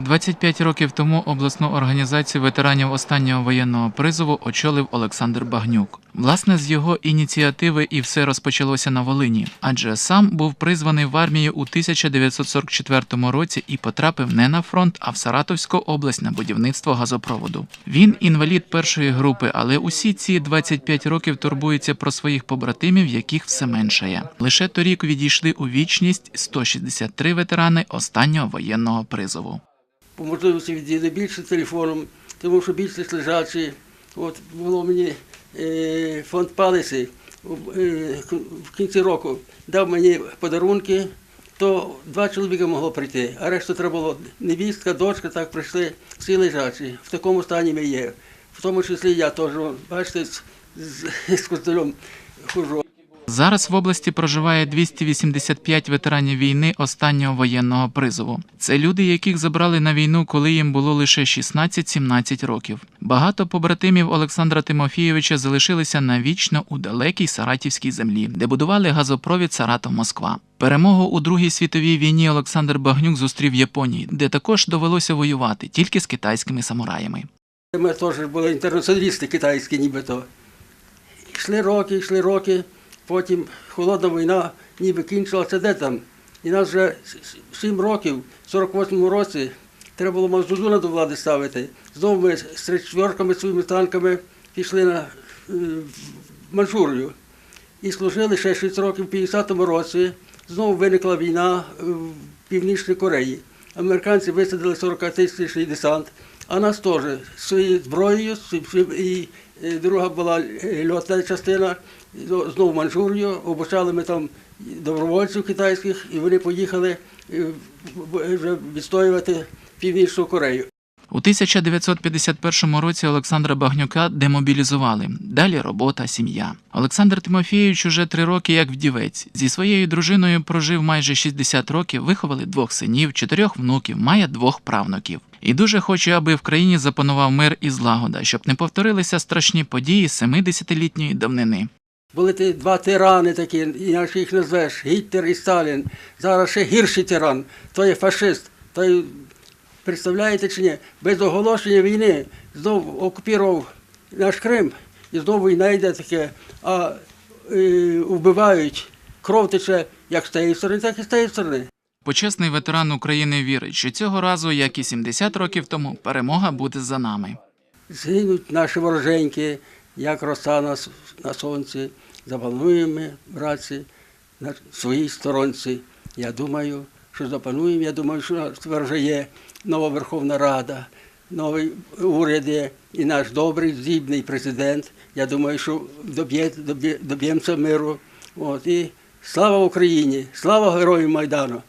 25 років тому обласну організацію ветеранів останнього воєнного призову очолив Олександр Багнюк. Власне, з його ініціативи і все розпочалося на Волині, адже сам був призваний в армію у 1944 році і потрапив не на фронт, а в Саратовську область на будівництво газопроводу. Він інвалід першої групи, але усі ці 25 років турбується про своїх побратимів, яких все меншає. Лише торік відійшли у вічність 163 ветерани останнього воєнного призову. По можливості відділи більше телефоном, тому що більшість лежачі. От було мені е, фонд Палиси е, в кінці року дав мені подарунки, то два чоловіка могло прийти, а решту треба було невістка, дочка, так прийшли, всі лежачі. В такому стані ми є. В тому числі я теж, бачите, з, з, з костелем хожу. Зараз в області проживає 285 ветеранів війни останнього воєнного призову. Це люди, яких забрали на війну, коли їм було лише 16-17 років. Багато побратимів Олександра Тимофійовича залишилися навічно у далекій саратівській землі, де будували газопровід Саратов-Москва. Перемогу у Другій світовій війні Олександр Багнюк зустрів в Японії, де також довелося воювати тільки з китайськими самураями. Ми теж були інтернаціоналісти китайські, нібито. Йшли роки, йшли роки, потім холодна війна ніби кінчилася де там. І нас вже с- сім років, в 48-му році, треба було Мавзузуна до влади ставити. Знову ми з тричверками своїми танками пішли на е, в І служили ще 6 років в 50-му році. Знову виникла війна е, в Північній Кореї. Американці висадили 40 тисячний десант, а нас теж своєю зброєю, і е, друга була е, льотна частина, знову Манчжурію, обучали ми там добровольців китайських, і вони поїхали е, вже відстоювати Північну Корею. У 1951 році Олександра Багнюка демобілізували. Далі робота, сім'я. Олександр Тимофійович уже три роки як вдівець. Зі своєю дружиною прожив майже 60 років, виховали двох синів, чотирьох внуків, має двох правнуків. І дуже хоче, аби в країні запанував мир і злагода, щоб не повторилися страшні події 70-літньої давнини. Були ті два тирани такі, інакше їх назвеш, Гітлер і Сталін. Зараз ще гірший тиран, то є фашист. Той, представляєте чи ні, без оголошення війни знову окупував наш Крим, і знову війна йде таке, а е, вбивають, кров тече як з тієї сторони, так і з тієї сторони. Почесний ветеран України вірить, що цього разу, як і 70 років тому, перемога буде за нами. Згинуть наші вороженьки, як роса на, на сонці. Запануємо ми, братці, на своїй сторонці. Я думаю, що запануємо. Я думаю, що тепер нова Верховна Рада, новий уряд є і наш добрий, здібний президент. Я думаю, що доб'є- доб'є- доб'ємося миру. От, і слава Україні! Слава героям Майдану!